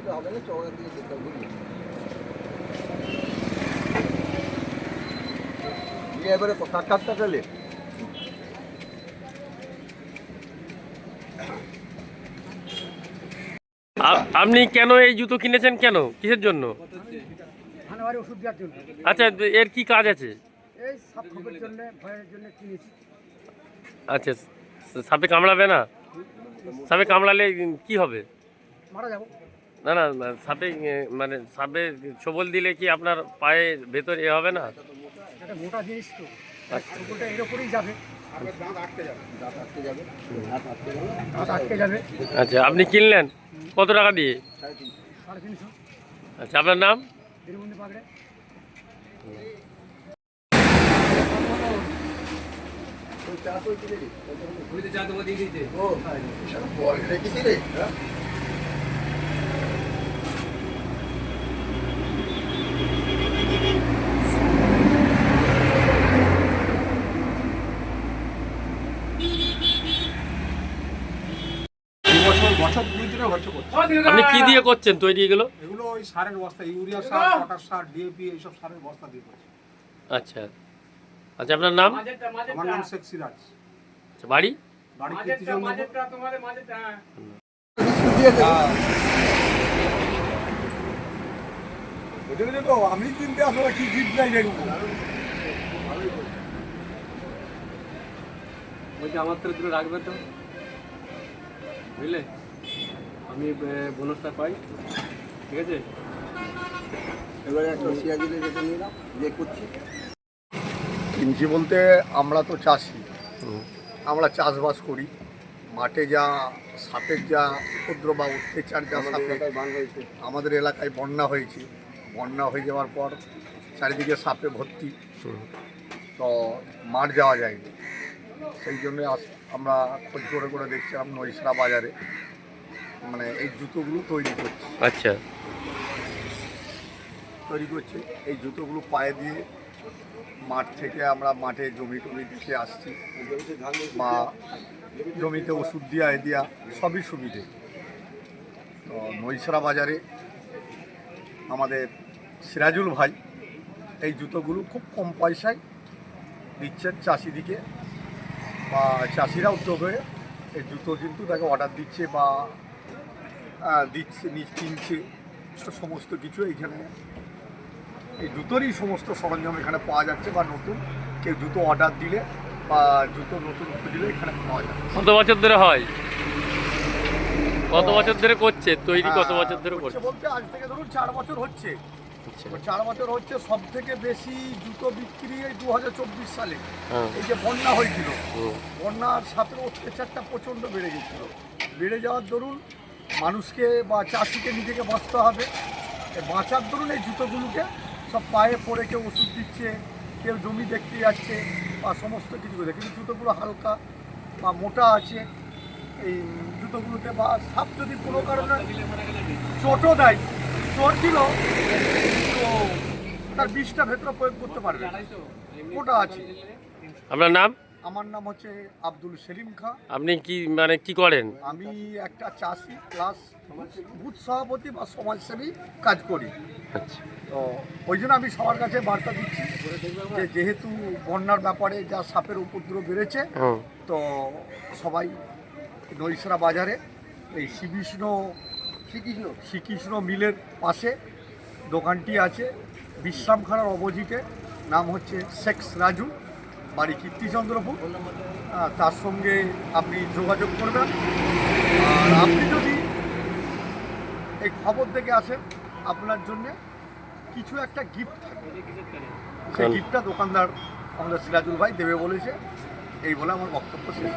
দিলে হবে না চওড়ার দিকে যেতে হবে। বুঝলি এবারে আপনি কেন এই জুতো কিনেছেন কেন? কিসের জন্য? আচ্ছা এর কি কাজ আছে? এই সাপ খাবার জন্য ভয়ের জন্য কিনেছি। আচ্ছা সাপে কামড়াবে না? সাপে কামড়ালে কি হবে? মারা যাব। না না সাপে মানে সাপে ছবল দিলে কি আপনার পায়ে ভেতর এ হবে না? একটা মোটা জিনিস তো। আচ্ছা। এর ওপরেই যাবে। দাঁত আটকে যাবে। দাঁত আটকে যাবে? দাঁত আটকে যাবে। দাঁত আটকে যাবে। আচ্ছা আপনি কিনলেন? কত টাকা দিয়ে? আচ্ছা আপনার নাম? চা তো দিয়ে দিতে ও বল রেখেছি রে বছর বছর দুই দিনে খরচা করছে। আপনি কি দিয়ে করছেন? তৈরি এগুলো? এগুলো ওই সারের বস্তা ইউরিয়া সার পটাশ সার ডিএপি এইসব সারের বস্তা দিয়ে করছে। আচ্ছা। আচ্ছা আপনার নাম? আমার নাম শেখ সিরাজ। আচ্ছা, বাড়ি? বাড়ি দেখো আমি কিনতে আসলে কি গিফট নাই দেখব বলছি আমার তো দুটো রাখবে তো। বুঝলে? আমি বোনাসটা পাই ঠিক আছে? এবারে একটা নিলাম করছি। কিনছি বলতে আমরা তো চাষি। আমরা চাষবাস করি। মাঠে যা সাপের যা উপদ্রব বা অত্যাচার যা সাপে বান হয়েছে। আমাদের এলাকায় বন্যা হয়েছে। বন্যা হয়ে যাওয়ার পর চারিদিকে সাপে ভর্তি। তো মাঠ যাওয়া যায়নি। সেই জন্য আমরা খোঁজ করে করে দেখছিলাম নৈশরা বাজারে। মানে এই জুতোগুলো তৈরি করছে। আচ্ছা। তৈরি করছে। এই জুতোগুলো পায়ে দিয়ে মাঠ থেকে আমরা মাঠে জমি টমি দিতে আসছি। বা জমিতে ওষুধ দিয়া এ দিয়া সবই সুবিধে। তো নৈসরা বাজারে আমাদের সিরাজুল ভাই এই জুতোগুলো খুব কম পয়সায় দিচ্ছেন চাষিদিকে। বা চাষিরা উদ্যোগ হয়ে এই জুতো কিন্তু তাকে অর্ডার দিচ্ছে বা দিচ্ছে কিনছে। সমস্ত কিছু এইখানে। এই জুতোরই সমস্ত সরঞ্জাম এখানে পাওয়া যাচ্ছে বা নতুন। কেউ জুতো অর্ডার দিলে বা জুতো নতুন খুঁজলে এখানে পাওয়া যাচ্ছে। কত বছর ধরে হয়? কত বছর ধরে করছে? তৈরি কত বছর ধরে করছে বলতে আজ থেকে ধরুন চার বছর হচ্ছে। চার বছর হচ্ছে সব থেকে বেশি জুতো বিক্রি এই দু হাজার চব্বিশ সালে। হ্যাঁ। এই যে বন্যা হয়েছিল বন্যার সাথে অত্যাচারটা প্রচণ্ড বেড়ে গেছিল। বেড়ে যাওয়ার দরুন মানুষকে বা চাষিকে নিজেকে বাঁচতে হবে। বাঁচার দরুন এই জুতোগুলোকে সব পায়ে পরে কেউ ওষুধ দিচ্ছে কেউ জমি দেখতে যাচ্ছে বা সমস্ত কিছু করে। কিন্তু জুতোগুলো হালকা বা মোটা আছে এই জুতোগুলোতে বা সাপ যদি কোনো কারণে চোটও দেয় চোট দিল তো তার বিষটা ভেতরে প্রয়োগ করতে পারবে। ওটা আছে। আপনার নাম? আমার নাম হচ্ছে আব্দুল সেলিম খাঁ। আপনি কি মানে কি করেন? আমি একটা চাষি প্লাস বুথ সভাপতি বা সমাজসেবী কাজ করি। আচ্ছা। তো ওই জন্য আমি সবার কাছে বার্তা দিচ্ছি যে যেহেতু বন্যার ব্যাপারে যা সাপের উপদ্রব বেড়েছে তো সবাই নৈসরা বাজারে এই শ্রীকৃষ্ণ শ্রীকৃষ্ণ শ্রীকৃষ্ণ মিলের পাশে দোকানটি আছে বিশ্রামখানার অপোজিটে। নাম হচ্ছে শেখ রাজু বাড়ি কীর্তিচন্দ্রপুর। তার সঙ্গে আপনি যোগাযোগ করবেন। আর আপনি যদি এই খবর দেখে আসেন আপনার জন্য কিছু একটা গিফট থাকে। সেই গিফটটা দোকানদার আমাদের সিরাজুল ভাই দেবে বলেছে। এই বলে আমার বক্তব্য শেষ।